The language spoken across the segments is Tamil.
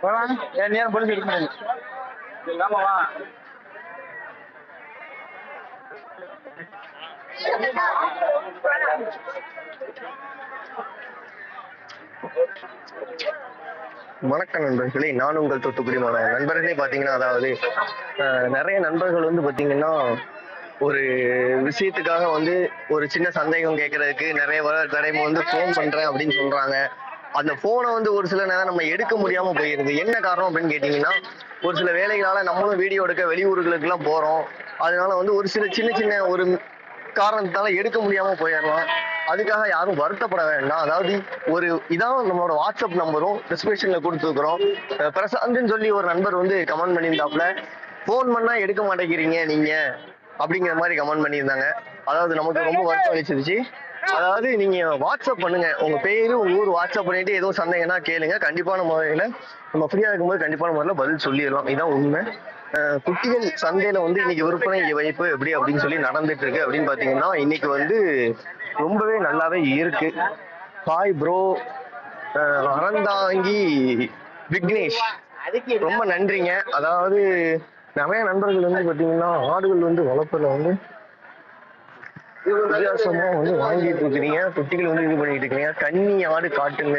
போலாம். ஏன் நேரம் போலீஸ் எடுக்க முடியாது ஆமாவா வணக்கம் நண்பர்களே. நான் உங்கள் தூத்துக்குடி மாணவன் நண்பர்களே பார்த்தீங்கன்னா அதாவது அஹ், நிறைய நண்பர்கள் வந்து பார்த்தீங்கன்னா ஒரு விஷயத்துக்காக வந்து ஒரு சின்ன சந்தேகம் கேட்கறதுக்கு நிறைய டைம் வந்து ஃபோன் பண்றேன் அப்படின்னு சொல்றாங்க. அந்த ஃபோனை வந்து ஒரு சில நேரம் நம்ம எடுக்க முடியாம போயிருது. என்ன காரணம் அப்படின்னு கேட்டிங்கன்னா ஒரு சில வேலைகளால நம்மளும் வீடியோ எடுக்க வெளியூர்களுக்கெல்லாம் போறோம். அதனால வந்து ஒரு சில சின்ன சின்ன ஒரு காரணத்தால எடுக்க முடியாம போயிடலாம். அதுக்காக யாரும் வருத்தப்பட வேண்டாம். அதாவது ஒரு இதான் நம்மளோட வாட்ஸ்அப் நம்பரும் டிஸ்கிரிப்ஷன்ல கொடுத்துருக்குறோம். பிரசாந்த்னு சொல்லி ஒரு நண்பர் வந்து கமெண்ட் பண்ணியிருந்தாப்புல ஃபோன் பண்ணா எடுக்க மாட்டேங்கிறீங்க நீங்க? அப்படிங்கிற மாதிரி கமெண்ட் பண்ணியிருந்தாங்க. அதாவது நமக்கு ரொம்ப வருத்தம் அளிச்சிருச்சு. அதாவது நீங்க வாட்ஸ்அப் பண்ணுங்க. உங்க பேரு உங்க ஊர் வாட்ஸ்அப் பண்ணிட்டு ஏதோ சந்தேகம்னா கேளுங்க. கண்டிப்பான முறையில நம்ம ஃப்ரீயா இருக்கும்போது கண்டிப்பான முறையில பதில் சொல்லிடலாம். இதான் உண்மை. குட்டிகள் சந்தையில வந்து இன்னைக்கு விற்பனை வைப்பு எப்படி அப்படின்னு சொல்லி நடந்துட்டு இருக்கு அப்படின்னு பாத்தீங்கன்னா இன்னைக்கு வந்து ரொம்பவே நல்லாவே இருக்கு. Hi bro Aranthangi Vignesh. ரொம்ப நன்றிங்க. அதாவது நிறைய நண்பர்கள் வந்து பாத்தீங்கன்னா ஆடுகள் வந்து வளர்ப்புல வந்து வித்தியாசமா வந்து வாங்கிட்டு இருக்கிறீங்க குட்டிகள் வந்து இது பண்ணிட்டு இருக்கீங்க. கன்னி ஆடு காட்டுங்க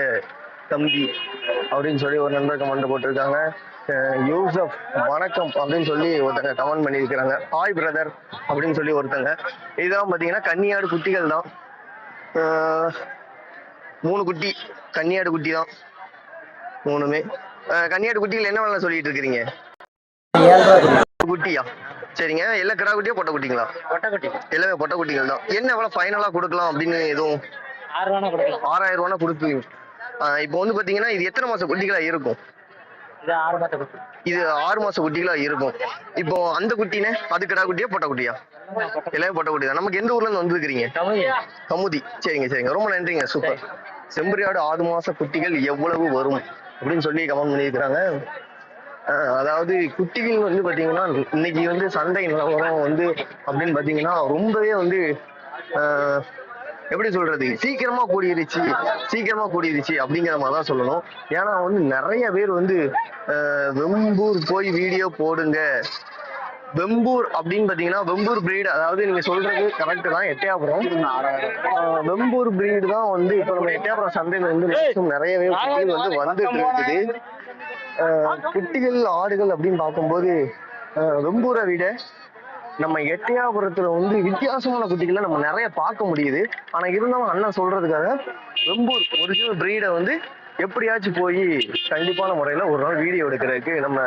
தம்பி அப்படின்னு சொல்லி ஒரு நண்பர் கமெண்ட் போட்டிருக்காங்க. யூசப் வணக்கம் அப்படின்னு சொல்லி ஒருத்தங்க கமெண்ட் பண்ணியிருக்கிறாங்க. ஹாய் பிரதர் அப்படின்னு சொல்லி ஒருத்தங்க. இதெல்லாம் பாத்தீங்கன்னா கன்னியாடு குட்டிகள் தான். மூணு குட்டி. கன்னியாடு குட்டி தான். மூணுமே. கன்னியாடு குட்டிகள் என்ன வேலை சொல்லிட்டு இருக்கிறீங்க? குட்டியா? சரிங்க. எல்லாம் கிடா குட்டியா பொட்டை குட்டிங்களா? கொட்டக்குட்டி எல்லாமே பொட்டை குட்டிகள் தான். என்ன எவ்வளவு ஃபைனலா கொடுக்கலாம் அப்படின்னு எதுவும்? ஆறு ரூபா கொடுக்கலாம். ஆறாயிரம் ரூபானா கொடுப்பீங்க இப்போ வந்து பாத்தீங்கன்னா இது எத்தனை மாசம் குட்டிகளா இருக்கும்? இது ஆறு மாத்த குட்டி. இது ஆறு மாசம் குட்டிகளா இருக்கும். இப்போ அந்த குட்டினே அது கிடா குட்டியா பொட்டை குட்டியா? எல்லாமே பொட்டை குட்டி தான். நமக்கு எந்த ஊர்ல இருந்து வந்திருக்கிறீங்க? தமிழ் கமுதி. சரிங்க சரிங்க. ரொம்ப நன்றிங்க. சூப்பர். செம்பரியாடு ஆறு மாச குட்டிகள் எவ்வளவு வரும்? அப்படின்னு சொல்லி கமெண்ட் பண்ணியிருக்கிறாங்க. அதாவது குட்டிகள் வந்து பாத்தீங்கன்னா இன்னைக்கு வந்து சந்தை நிலவரம் வந்து அப்படின்னு பாத்தீங்கன்னா ரொம்பவே வந்து ஆஹ் எப்படி சொல்றது? சீக்கிரமா கூடிருச்சு. சீக்கிரமா கூடிருச்சு அப்படிங்கிற மாதிரி தான் சொல்லணும். ஏன்னா வந்து நிறைய பேர் வந்து வெம்பூர் போய் வீடியோ போடுங்க. வெம்பூர் அப்படின்னு பாத்தீங்கன்னா வெம்பூர் பிரீடு அதாவது நீங்க சொல்றது கரெக்ட் தான் எட்டயாபுரம். வெம்பூர் பிரீடு தான் வந்து இப்போ நம்ம எட்டயாபுரம் சந்தையில வந்து நிறையவே வந்து வந்துட்டு இருக்குது. குட்டிகள் ஆடுகள் அப்படின்னு பார்க்கும்போது வெம்பூரை விட நம்ம எட்டையாபுரத்துல வந்து வித்தியாசமான குட்டிகளை நம்ம நிறைய பார்க்க முடியுது. ஆனா இருந்தாலும் அண்ணன் சொல்றதுக்காக வெம்பூர் ஒரிஜினல் பிரீடை வந்து எப்படியாச்சும் போய் கண்டிப்பான முறையில ஒரு நாள் வீடியோ எடுக்கிறதுக்கு நம்ம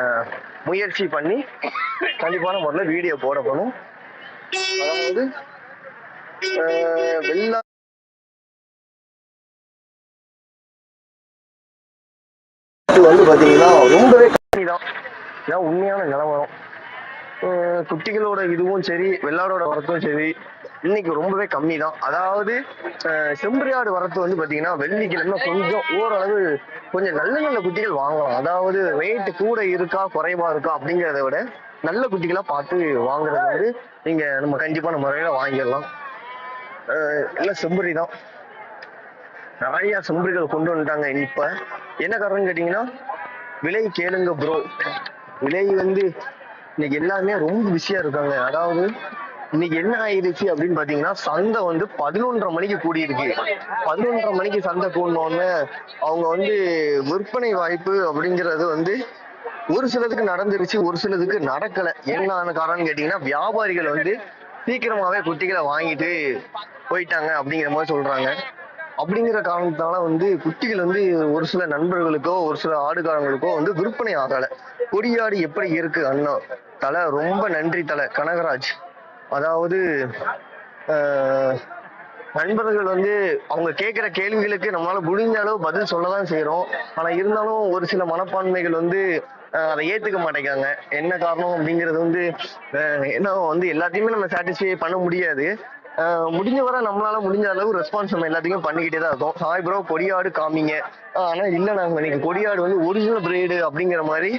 முயற்சி பண்ணி கண்டிப்பான முறையில வீடியோ போடப்படும் அதாவது ஆஹ் வெள்ளா பார்த்தீங்கன்னா ரொம்பவே கம்மி தான் இதான் உண்மையான நிலவரம். குட்டிகளோட இதுவும் சரி வெள்ளாடோட வரத்தும் சரி இன்னைக்கு ரொம்பவே கம்மி தான் அதாவது செம்பரியாடு வரத்து வந்து பார்த்தீங்கன்னா வெள்ளிக்கிழமை கொஞ்சம் ஓரளவு கொஞ்சம் நல்ல நல்ல குட்டிகள் வாங்கலாம். அதாவது ரேட்டு கூட இருக்கா குறைவா இருக்கா அப்படிங்கிறத விட நல்ல குட்டிகளாக பார்த்து வாங்குறது வந்து நீங்க நம்ம கண்டிப்பான முறையில வாங்கிடலாம். எல்லாம் செம்பரி தான் நிறையா செம்பரிகள் கொண்டு வந்துட்டாங்க இப்போ. என்ன காரணம் கேட்டிங்கன்னா விலை கேளுங்க ப்ரோ விலை வந்து இன்னைக்கு எல்லாருமே ரொம்ப பிஸியா இருக்காங்க. அதாவது இன்னைக்கு என்ன ஆயிடுச்சு அப்படின்னு பாத்தீங்கன்னா சந்தை வந்து பதினொன்றரை மணிக்கு கூடியிருக்கு. பதினொன்றரை மணிக்கு சந்தை கூடினோடனே அவங்க வந்து விற்பனை வாய்ப்பு அப்படிங்கிறது வந்து ஒரு சிலதுக்கு நடந்துருச்சு ஒரு சிலதுக்கு நடக்கல. என்ன காரணம்னு கேட்டீங்கன்னா வியாபாரிகள் வந்து சீக்கிரமாவே குட்டிகளை வாங்கிட்டு போயிட்டாங்க அப்படிங்கிற மாதிரி சொல்றாங்க. அப்படிங்கிற காரணத்தால வந்து குட்டிகள் வந்து ஒரு சில நண்பர்களுக்கோ ஒரு சில ஆடுகாரங்களுக்கோ வந்து விற்பனை ஆகல. கொடியாடு எப்படி இருக்கு அண்ணா? தலை ரொம்ப நன்றி தலை. கனகராஜ் அதாவது ஆஹ், நண்பர்கள் வந்து அவங்க கேட்குற கேள்விகளுக்கு நம்மளால முடிஞ்ச அளவு பதில் சொல்ல தான் செய்கிறோம் ஆனால் இருந்தாலும் ஒரு சில மனப்பான்மைகள் வந்து அதை ஏற்றுக்க மாட்டேங்காங்க என்ன காரணம் அப்படிங்கிறது வந்து ஆஹ், என்ன வந்து எல்லாத்தையுமே நம்ம சாட்டிஸ்ஃபை பண்ண முடியாது. முடிஞ்ச வரை நம்மளால முடிஞ்ச அளவு ரெஸ்பான்ஸ் நம்ம எல்லாத்துக்கும் பண்ணிக்கிட்டே தான் இருக்கோம். ஹாய் ப்ரோ கொடியாடு காமிங்க. ஆனா இல்ல நாங்க இன்னைக்கு கொடியாடு வந்து ஒரிஜினல் பிரீடு அப்படிங்கிற மாதிரி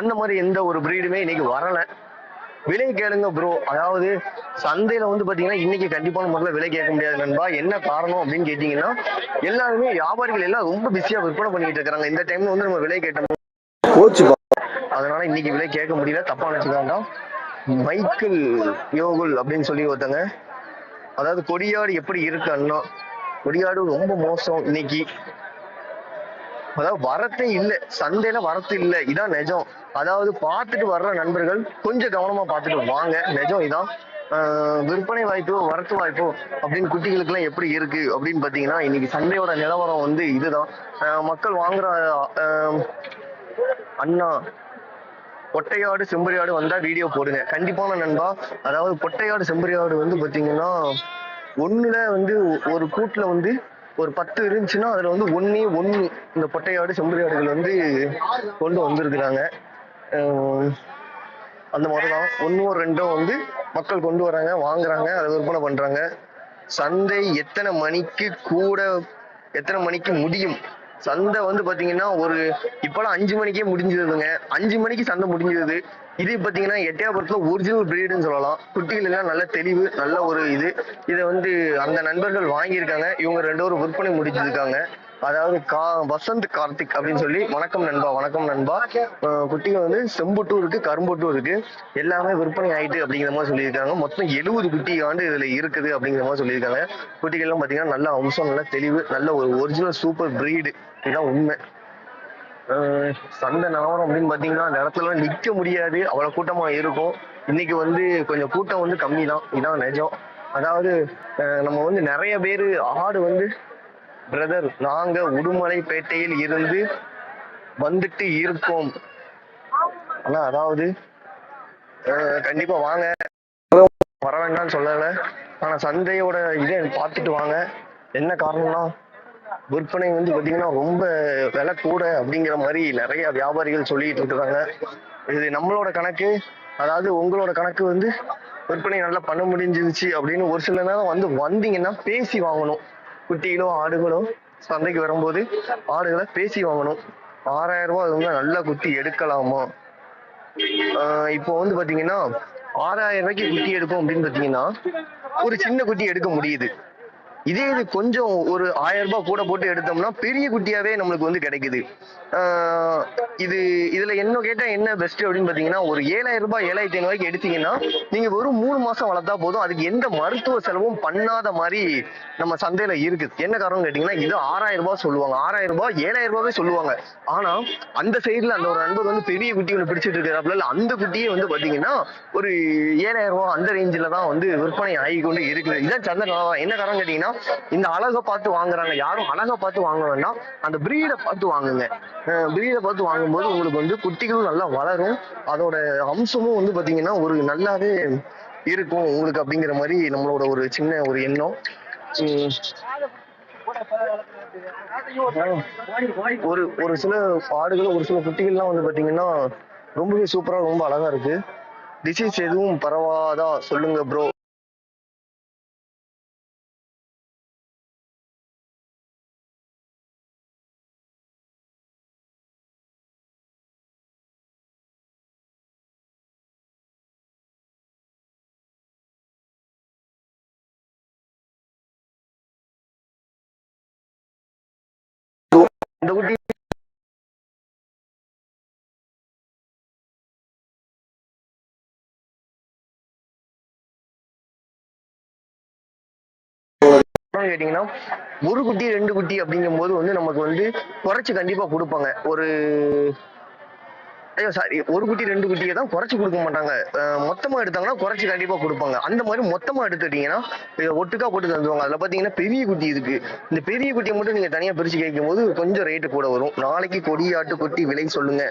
அந்த மாதிரி எந்த ஒரு பிரீடுமே இன்னைக்கு வரல. விலை கேளுங்க ப்ரோ அதாவது சந்தையில வந்து பாத்தீங்கன்னா இன்னைக்கு கண்டிப்பான முறையில் விலை கேட்க முடியாது நண்பா. என்ன காரணம் அப்படின்னு கேட்டீங்கன்னா எல்லாருமே வியாபாரிகள் எல்லாம் ரொம்ப பிஸியா விற்பனை பண்ணிட்டு இருக்காங்க இந்த டைம்ல வந்து நம்ம விலை கேட்டோம் போச்சு அதனால இன்னைக்கு விலை கேட்க முடியல. தப்பா நினைச்சுக்க வேண்டாம் மைக்கேல் யோகுல் அப்படின்னு சொல்லி ஒருத்தங்க அதாவது கொடியாடு எப்படி இருக்கு அண்ணா கொடியாடு ரொம்ப மோசம் இன்னைக்கு. அதாவது வரத்தே இல்ல சந்தையில வரத்து இல்ல இதான் நிஜம். அதாவது பார்த்துட்டு வர்ற நண்பர்கள் கொஞ்சம் கவனமா பார்த்துட்டு வாங்க நிஜம் இதான். விற்பனை வாய்ப்பு வரத்து வாய்ப்பு அப்படின்னு குட்டிகளுக்கு எல்லாம் எப்படி இருக்கு அப்படின்னு பாத்தீங்கன்னா இன்னைக்கு சந்தையோட நிலவரம் வந்து இதுதான். மக்கள் வாங்குற அண்ணா பொட்டையாடு செம்பரியாடு வந்தா வீடியோ போடுங்க. கண்டிப்பான நண்பா அதாவது பொட்டையாடு செம்பரியாடு வந்து பாத்தீங்கன்னா ஒண்ணுல வந்து ஒரு கூட்டுல வந்து ஒரு பத்து இருந்துச்சுன்னா அதுல வந்து ஒன்னே ஒன்னு இந்த பொட்டையாடு செம்பரியாடுகள் வந்து கொண்டு வந்திருக்கிறாங்க. அந்த மாதிரிதான். ஒன்றும் ரெண்டும் வந்து மக்கள் கொண்டு வராங்க வாங்குறாங்க அதை விற்பனை பண்றாங்க. சந்தை எத்தனை மணிக்கு கூட எத்தனை மணிக்கு முடியும்? சந்தை வந்து பாத்தீங்கன்னா ஒரு இப்பெல்லாம் அஞ்சு மணிக்கே முடிஞ்சதுங்க. அஞ்சு மணிக்கு சந்தை முடிஞ்சது. இது பாத்தீங்கன்னா எட்டயபுரத்துல ஒரிஜினல் பிரீடுன்னு சொல்லலாம். குட்டிகள் எல்லாம் நல்ல தெளிவு நல்ல ஒரு இது. இதை வந்து அந்த நண்பர்கள் வாங்கியிருக்காங்க. இவங்க ரெண்டு பேரும் விற்பனை முடிச்சிருக்காங்க அதாவது கா வசந்த் கார்த்திக் அப்படின்னு சொல்லி வணக்கம் நண்பா வணக்கம் நண்பா. அஹ் குட்டிகள் வந்து செம்புட்டும் இருக்கு கரும்புட்டும் இருக்கு. எல்லாமே விற்பனை ஆயிட்டு அப்படிங்கிற மாதிரி சொல்லியிருக்காங்க. மொத்தம் எழுபது குட்டி ஆண்டு இதுல இருக்குது அப்படிங்கிற மாதிரி சொல்லியிருக்காங்க. குட்டிகள்லாம் பாத்தீங்கன்னா நல்ல அம்சம் நல்ல தெளிவு நல்ல ஒரு ஒரிஜினல் சூப்பர் பிரீடு இதுதான் உண்மை. சந்த சந்தை நிலவரம் அப்படின்னு பாத்தீங்கன்னா அந்த இடத்துல நிக்க முடியாது. அவ்வளவு கூட்டமா இருக்கும். இன்னைக்கு வந்து கொஞ்சம் கூட்டம் வந்து கம்மி தான் இதான் நிஜம். அதாவது நம்ம வந்து நிறைய பேர் ஆடு வந்து பிரதர் நாங்க உடுமலைப்பேட்டையில் இருந்து வந்துட்டு இருக்கோம். ஆனா அதாவது கண்டிப்பா வாங்க. வர வேண்டாம்னு சொல்லல. ஆனா சந்தையோட இதை பார்த்துட்டு வாங்க. என்ன காரணம்னா விற்பனை வந்து பாத்தீங்கன்னா ரொம்ப விலை கூட அப்படிங்கிற மாதிரி நிறைய வியாபாரிகள் சொல்லிட்டு இருக்கிறாங்க. இது நம்மளோட கணக்கு. அதாவது உங்களோட கணக்கு வந்து விற்பனை நல்லா பண்ண முடிஞ்சிருச்சு அப்படின்னு ஒரு சில நேரம் வந்து வந்தீங்கன்னா பேசி வாங்கணும். குட்டிகளும் ஆடுகளும் சந்தைக்கு வரும்போது ஆடுகளை பேசி வாங்கணும். ஆறாயிரம் ரூபாய் வந்து நல்ல குட்டி எடுக்கலாமா? ஆஹ் இப்போ வந்து பாத்தீங்கன்னா ஆறாயிரம் ரூபாய்க்கு குட்டி எடுக்கும் அப்படின்னு பாத்தீங்கன்னா ஒரு சின்ன குட்டி எடுக்க முடியுது. இதே இது கொஞ்சம் ஒரு ஆயிரம் ரூபாய் கூட போட்டு எடுத்தோம்னா பெரிய குட்டியாவே நம்மளுக்கு வந்து கிடைக்குது. இது இதுல என்ன கேட்டா என்ன பெஸ்ட் அப்படின்னு பாத்தீங்கன்னா ஒரு ஏழாயிரம் ரூபாய் ஏழாயிரத்தி ஐநூறுக்கு எடுத்தீங்கன்னா நீங்க வெறும் மூணு மாசம் வளர்த்தா போதும். அதுக்கு எந்த மருத்துவ செலவும் பண்ணாத மாதிரி நம்ம சந்தையில இருக்குது என்ன காரணம் கேட்டீங்கன்னா இது ஆறாயிரம் ரூபாய் சொல்லுவாங்க. ஆறாயிரம் ரூபாய் ஏழாயிரம் ரூபாவே சொல்லுவாங்க. ஆனா அந்த சைடுல அந்த ஒரு நண்பர் வந்து பெரிய குட்டி ஒன்று பிடிச்சிட்டு இருக்கிறாப்புல அந்த குட்டியே வந்து பாத்தீங்கன்னா ஒரு ஏழாயிரம் ரூபாய் அந்த ரேஞ்சில தான் வந்து விற்பனை ஆகி கொண்டு இருக்குது. இதான் சந்தை என்ன காரணம் கேட்டீங்கன்னா இந்த அழகை பார்த்து வாங்குறாங்க. யாரும் அழகை பார்த்து வாங்க வேண்டாம். அந்த பிரீடை பார்த்து வாங்குங்க. பிரீடை பார்த்து வாங்கும்போது உங்களுக்கு வந்து குட்டிகளும் நல்லா வளரும். அதோட அம்சமும் வந்து பாத்தீங்கன்னா ஒரு நல்லாவே இருக்கும். உங்களுக்கு அப்படிங்கிற மாதிரி நம்மளோட ஒரு சின்ன ஒரு எண்ணம். உம் ஒரு ஒரு சில ஆடுகள் ஒரு சில குட்டிகள்லாம் வந்து பாத்தீங்கன்னா ரொம்பவே சூப்பரா ரொம்ப அழகா இருக்கு. டிசீஸ் எதுவும் பரவாதா சொல்லுங்க ப்ரோ இந்த குட்டி கேட்டீங்கன்னா ஒரு குட்டி ரெண்டு குட்டி அப்படிங்கும் போது வந்து நமக்கு வந்து குறைச்சு கண்டிப்பா கொடுப்பாங்க. ஒரு ஐயோ சாரி ஒரு குட்டி ரெண்டு குட்டியை தான் குறைச்சு கொடுக்க மாட்டாங்க. மொத்தமாக மொத்தமா எடுத்தாங்கன்னா குறைச்சு கண்டிப்பா கொடுப்பாங்க. அந்த மாதிரி மொத்தமா எடுத்துட்டீங்கன்னா இதை ஒட்டுக்கா போட்டு தந்துருவாங்க. அதுல பாத்தீங்கன்னா பெரிய குட்டி இருக்கு. இந்த பெரிய குட்டியை மட்டும் நீங்க தனியா பிரிச்சு கேட்கும் போது கொஞ்சம் ரேட்டு கூட வரும். நாளைக்கு கொடியாட்டு கொட்டி விலை சொல்லுங்க.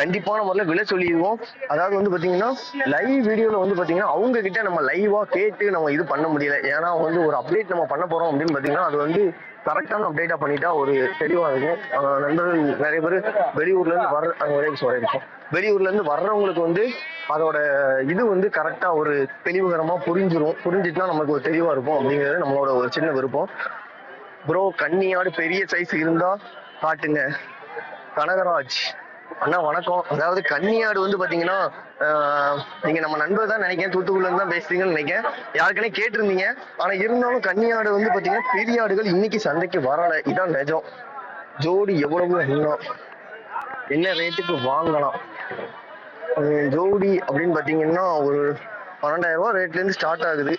கண்டிப்பான முறையில் விலை சொல்லிடுவோம். அதாவது வந்து பாத்தீங்கன்னா லைவ் வீடியோல வந்து பாத்தீங்கன்னா அவங்க கிட்ட நம்ம லைவாக கேட்டு நம்ம இது பண்ண முடியல. ஏன்னா வந்து ஒரு அப்டேட் நம்ம பண்ண போறோம் அப்படின்னு பாத்தீங்கன்னா அது வந்து கரெக்டான அப்டேட்டா பண்ணிட்டா ஒரு தெளிவா இருக்கும். நண்பர்கள் நிறைய பேர் வெளியூர்ல இருந்து வர்ற அங்க வரைக்கும் நிமிஷம், வெளியூர்ல இருந்து வர்றவங்களுக்கு வந்து அதோட இது வந்து கரெக்டா ஒரு தெளிவுகரமா புரிஞ்சிரும். புரிஞ்சிட்டுனா நமக்கு ஒரு தெளிவா இருக்கும் அப்படிங்கிறது நம்மளோட ஒரு சின்ன விருப்பம். ப்ரோ கண்ணியாடு பெரிய சைஸ் இருந்தா காட்டுங்க. கனகராஜ். அண்ணா வணக்கம். அதாவது கன்னியாடு வந்து பாத்தீங்கன்னா நீங்க நம்ம நண்பர் தான் நினைக்கிறேன். தூத்துக்குள்ள தான் பேசுறீங்கன்னு நினைக்கிறேன். யாருக்கனே கேட்டிருந்தீங்க. ஆனா இருந்தாலும் கன்னியாடு வந்து பாத்தீங்கன்னா பெரிய ஆடுகள் இன்னைக்கு சந்தைக்கு வரல. இதான் நிஜம். ஜோடி எவ்வளவு இன்னும் என்ன ரேட்டுக்கு வாங்கலாம்? ஜோடி அப்படின்னு பாத்தீங்கன்னா ஒரு பன்னெண்டாயிரம் ரூபாய் ரேட்ல இருந்து ஸ்டார்ட் ஆகுது.